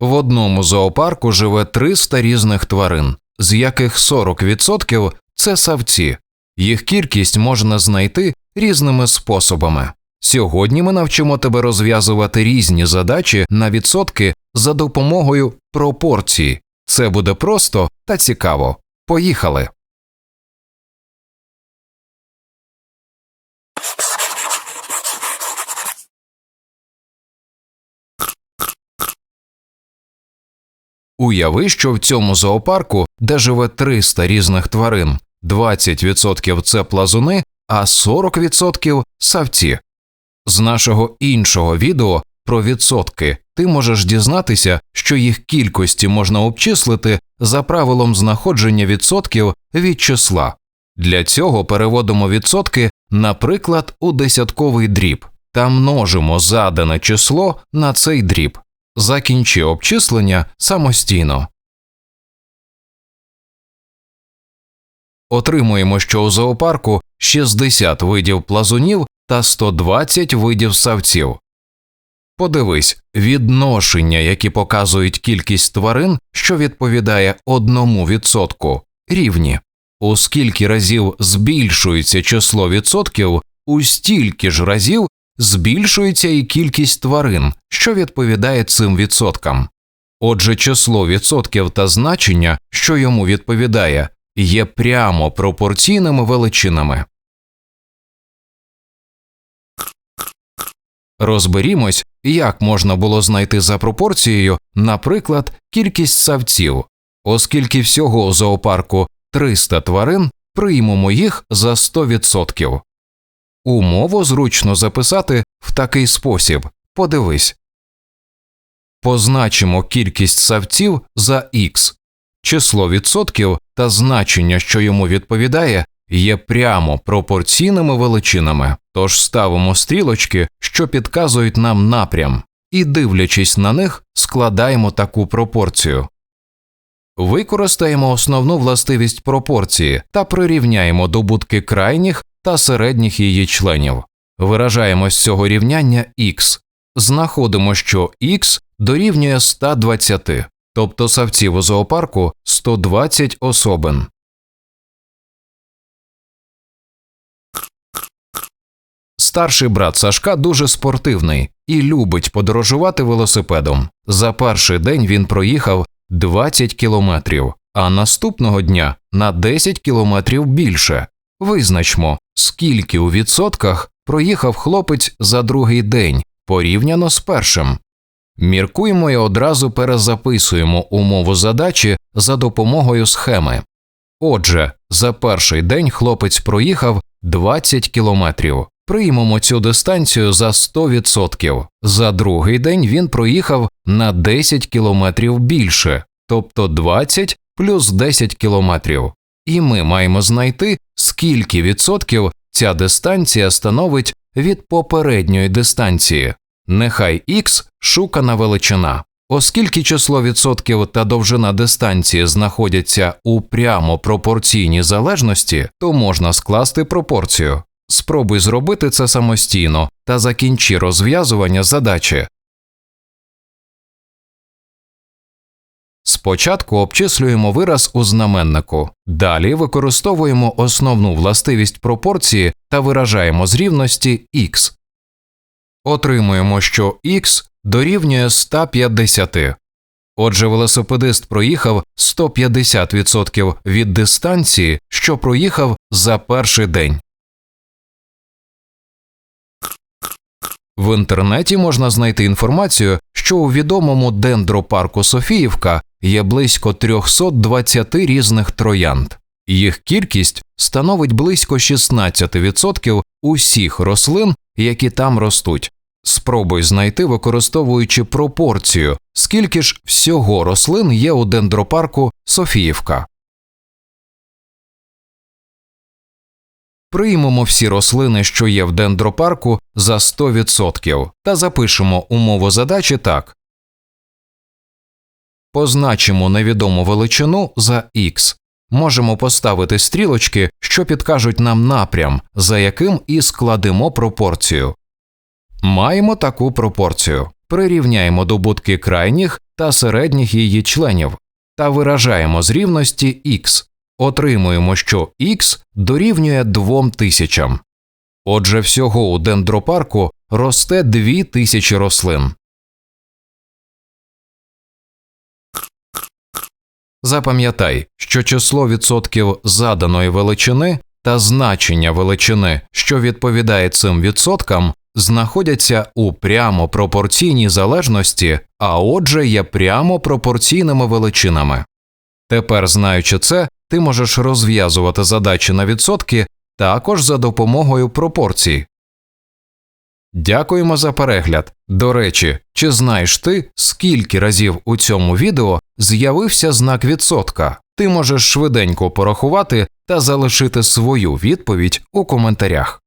В одному зоопарку живе 300 різних тварин, з яких 40% – це савці. Їх кількість можна знайти різними способами. Сьогодні ми навчимо тебе розв'язувати різні задачі на відсотки за допомогою пропорції. Це буде просто та цікаво. Поїхали! Уяви, що в цьому зоопарку, де живе 300 різних тварин, 20% це плазуни, а 40% савці. З нашого іншого відео про відсотки ти можеш дізнатися, що їх кількості можна обчислити за правилом знаходження відсотків від числа. Для цього переводимо відсотки, наприклад, у десятковий дріб та множимо задане число на цей дріб. Закінчи обчислення самостійно. Отримуємо, що у зоопарку 60 видів плазунів та 120 видів савців. Подивись, відношення, які показують кількість тварин, що відповідає одному відсотку, рівні. У скільки разів збільшується число відсотків, у стільки ж разів збільшується і кількість тварин, що відповідає цим відсоткам. Отже, число відсотків та значення, що йому відповідає, є прямо пропорційними величинами. Розберімось, як можна було знайти за пропорцією, наприклад, кількість савців, оскільки всього у зоопарку 300 тварин, приймемо їх за 100%. Умову зручно записати в такий спосіб подивись. Позначимо кількість савців за х. Число відсотків та значення, що йому відповідає, є прямо пропорційними величинами, тож ставимо стрілочки, що підказують нам напрям, і, дивлячись на них, складаємо таку пропорцію. Використаємо основну властивість пропорції та прирівняємо добутки крайніх та середніх її членів. Виражаємо з цього рівняння х, знаходимо, що х дорівнює 120, тобто савців у зоопарку 120 особин. Старший брат Сашка дуже спортивний і любить подорожувати велосипедом. За перший день він проїхав 20 кілометрів, а наступного дня на 10 кілометрів більше. Визначмо, скільки у відсотках проїхав хлопець за другий день порівняно з першим. Міркуємо і одразу перезаписуємо умову задачі за допомогою схеми. Отже, за перший день хлопець проїхав 20 кілометрів. Приймемо цю дистанцію за 100%. За другий день він проїхав на 10 кілометрів більше, тобто 20 плюс 10 кілометрів. І ми маємо знайти, скільки відсотків ця дистанція становить від попередньої дистанції. Нехай х шукана величина. Оскільки число відсотків та довжина дистанції знаходяться у прямо пропорційній залежності, то можна скласти пропорцію. Спробуй зробити це самостійно та закінчи розв'язування задачі. Спочатку обчислюємо вираз у знаменнику, далі використовуємо основну властивість пропорції та виражаємо з рівності х. Отримуємо, що х дорівнює 150. Отже, велосипедист проїхав 150% від дистанції, що проїхав за перший день. В інтернеті можна знайти інформацію, що у відомому дендропарку Софіївка є близько 320 різних троянд. Їх кількість становить близько 16% усіх рослин, які там ростуть. Спробуй знайти, використовуючи пропорцію, скільки ж всього рослин є у дендропарку Софіївка. Приймемо всі рослини, що є в дендропарку, за 100% та запишемо умову задачі так. Позначимо невідому величину за х. Можемо поставити стрілочки, що підкажуть нам напрям, за яким і складемо пропорцію. Маємо таку пропорцію. прирівняємо добутки крайніх та середніх її членів та виражаємо з рівності x. Отримуємо, що x дорівнює 2000. Отже, всього у дендропарку росте 2000 рослин. Запам'ятай, що число відсотків заданої величини та значення величини, що відповідає цим відсоткам, знаходяться у прямо пропорційній залежності, а отже є прямо пропорційними величинами. Тепер, знаючи це, ти можеш розв'язувати задачі на відсотки також за допомогою пропорцій. Дякуємо за перегляд. До речі, чи знаєш ти, скільки разів у цьому відео з'явився знак відсотка? Ти можеш швиденько порахувати та залишити свою відповідь у коментарях.